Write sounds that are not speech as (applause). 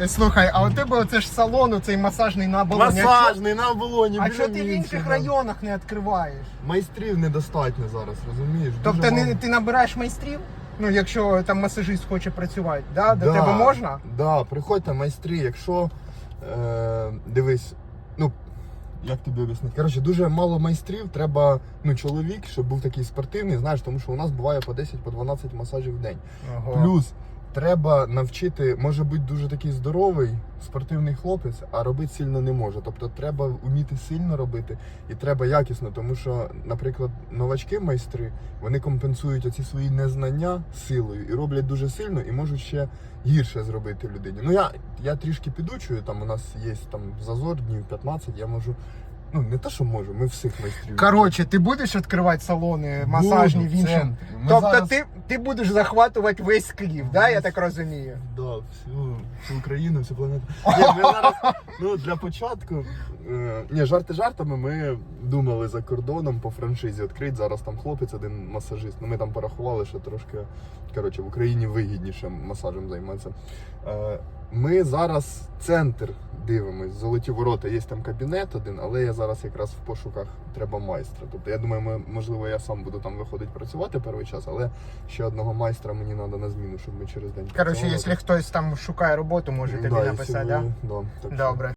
Е, Слухай, а у тебе оце ж салон, цей масажний на оболоні. Масажний на оболоні. А що ти в інших районах не відкриваєш? Майстрів недостатньо зараз, розумієш? Тобто не, ти набираєш майстрів? Ну, якщо там масажист хоче працювати, да? до Да, тебе можна? Да, приходьте майстри, якщо е, дивись, ну як тобі об'яснити? Коротше, дуже мало майстрів, треба ну, чоловік, щоб був такий спортивний, знаєш, тому що у нас буває по 10 по 12 масажів в день. Ого. Плюс треба навчити, може бути дуже такий здоровий спортивний хлопець, а робити сильно не може. Тобто треба вміти сильно робити і треба якісно, тому що, наприклад, новачки майстри вони компенсують оці свої незнання силою і роблять дуже сильно і можуть ще гірше зробити людині. Ну я, я трішки підучую, там у нас є там зазор днів 15, я можу. Ну, не те, що можу, ми всіх майстрів. Коротше, ти будеш відкривати салони масажні Буду, в іншому? центрі. Ми Тобто зараз- ти, ти будеш захватувати весь Київ, да, я так розумію? Да, всю, всю Україну, всю планету. (laughs) Ні, ми зараз, ну, для початку, е, ні, жарти жартами, ми думали за кордоном по франшизі відкрити. Зараз там хлопець один масажист. Ну, ми там порахували, що трошки, коротше, в Україні вигідніше масажем займатися. Е, ми зараз центр дивимось, золоті ворота, є там кабінет один, але я зараз якраз в пошуках треба майстра. Тобто я думаю, ми, можливо, я сам буду там виходити працювати перший час, але ще одного майстра мені треба на зміну, щоб ми через день. Коротше, якщо хтось там шукає роботу, може тобі Да, написати, так? да? да, так Добре.